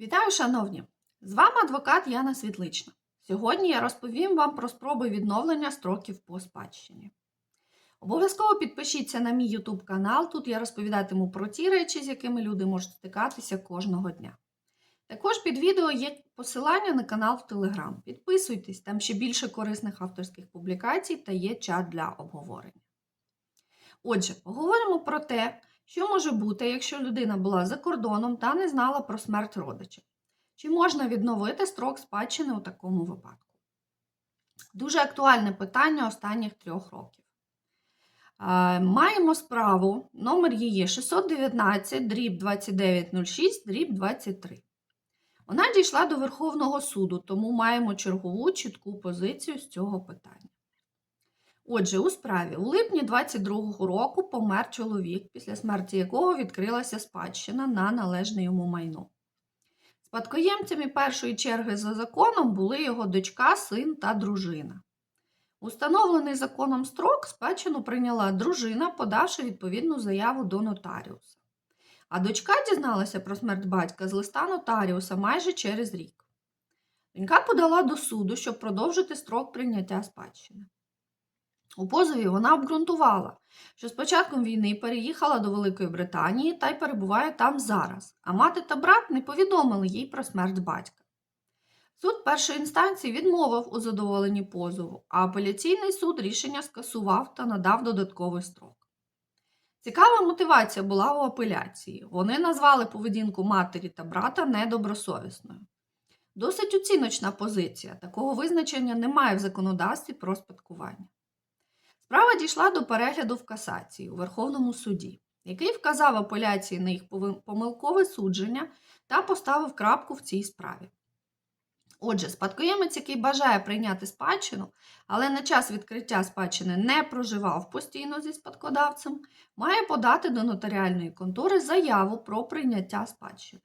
Вітаю, шановні! З вами адвокат Яна Світлична. Сьогодні я розповім вам про спроби відновлення строків по спадщині. Обов'язково підпишіться на мій YouTube канал. Тут я розповідатиму про ті речі, з якими люди можуть стикатися кожного дня. Також під відео є посилання на канал в Telegram. Підписуйтесь, там ще більше корисних авторських публікацій та є чат для обговорення. Отже, поговоримо про те, що може бути, якщо людина була за кордоном та не знала про смерть родича? Чи можна відновити строк спадщини у такому випадку? Дуже актуальне питання останніх трьох років. Маємо справу, номер її 619, дріб 2906, дріб 23. Вона дійшла до Верховного суду, тому маємо чергову чітку позицію з цього питання. Отже, у справі у липні 22-го року помер чоловік, після смерті якого відкрилася спадщина на належне йому майно. Спадкоємцями першої черги за законом були його дочка, син та дружина. Установлений законом строк спадщину прийняла дружина, подавши відповідну заяву до нотаріуса. А дочка дізналася про смерть батька з листа нотаріуса майже через рік. Донька подала до суду, щоб продовжити строк прийняття спадщини. У позові вона обґрунтувала, що з початком війни переїхала до Великої Британії та й перебуває там зараз, а мати та брат не повідомили їй про смерть батька. Суд першої інстанції відмовив у задоволенні позову, а апеляційний суд рішення скасував та надав додатковий строк. Цікава мотивація була у апеляції. Вони назвали поведінку матері та брата недобросовісною. Досить оціночна позиція. Такого визначення немає в законодавстві про спадкування. Справа дійшла до перегляду в касації у Верховному суді, який вказав апеляції на їх помилкове судження та поставив крапку в цій справі. Отже, спадкоємець, який бажає прийняти спадщину, але на час відкриття спадщини не проживав постійно зі спадкодавцем, має подати до нотаріальної контори заяву про прийняття спадщини.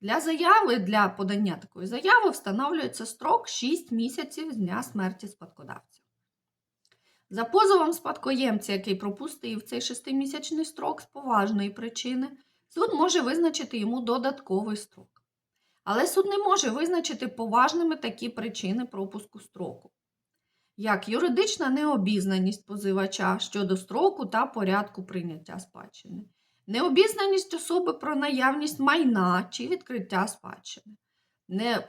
Для заяви, для подання такої заяви встановлюється строк 6 місяців з дня смерті спадкодавця. За позовом спадкоємця, який пропустив цей шестимісячний строк з поважної причини, суд може визначити йому додатковий строк. Але суд не може визначити поважними такі причини пропуску строку, як юридична необізнаність позивача щодо строку та порядку прийняття спадщини, необізнаність особи про наявність майна чи відкриття спадщини,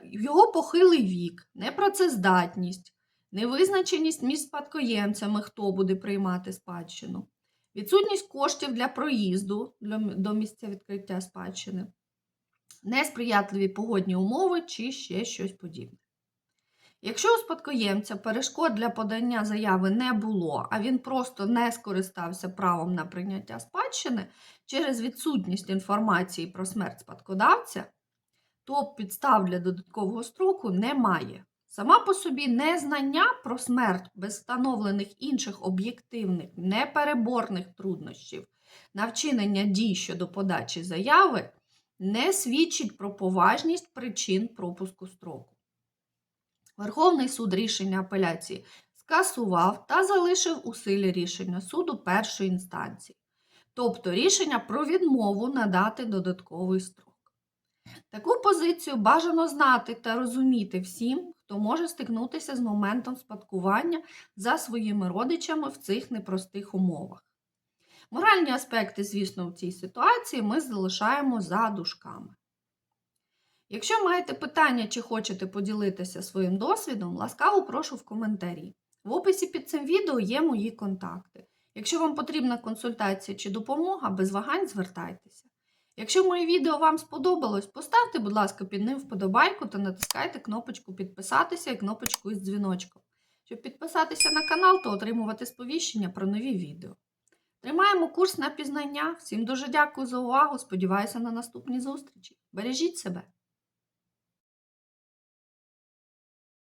його похилий вік, непрацездатність невизначеність між спадкоємцями, хто буде приймати спадщину, відсутність коштів для проїзду до місця відкриття спадщини, несприятливі погодні умови чи ще щось подібне. Якщо у спадкоємця перешкод для подання заяви не було, а він просто не скористався правом на прийняття спадщини через відсутність інформації про смерть спадкодавця, то підстав для додаткового строку немає. Сама по собі незнання про смерть без встановлених інших об'єктивних, непереборних труднощів на вчинення дій щодо подачі заяви не свідчить про поважність причин пропуску строку. Верховний суд рішення апеляції скасував та залишив у силі рішення суду першої інстанції, тобто рішення про відмову надати додатковий строк. Таку позицію бажано знати та розуміти всім, хто може стикнутися з моментом спадкування за своїми родичами в цих непростих умовах. Моральні аспекти, звісно, в цій ситуації ми залишаємо за дужками. Якщо маєте питання чи хочете поділитися своїм досвідом, ласкаво прошу в коментарі. В описі під цим відео є мої контакти. Якщо вам потрібна консультація чи допомога, без вагань звертайтеся. Якщо моє відео вам сподобалось, поставте, будь ласка, під ним вподобайку та натискайте кнопочку підписатися і кнопочку із дзвіночком. Щоб підписатися на канал та отримувати сповіщення про нові відео. Тримаємо курс на пізнання. Всім дуже дякую за увагу. Сподіваюся на наступні зустрічі. Бережіть себе!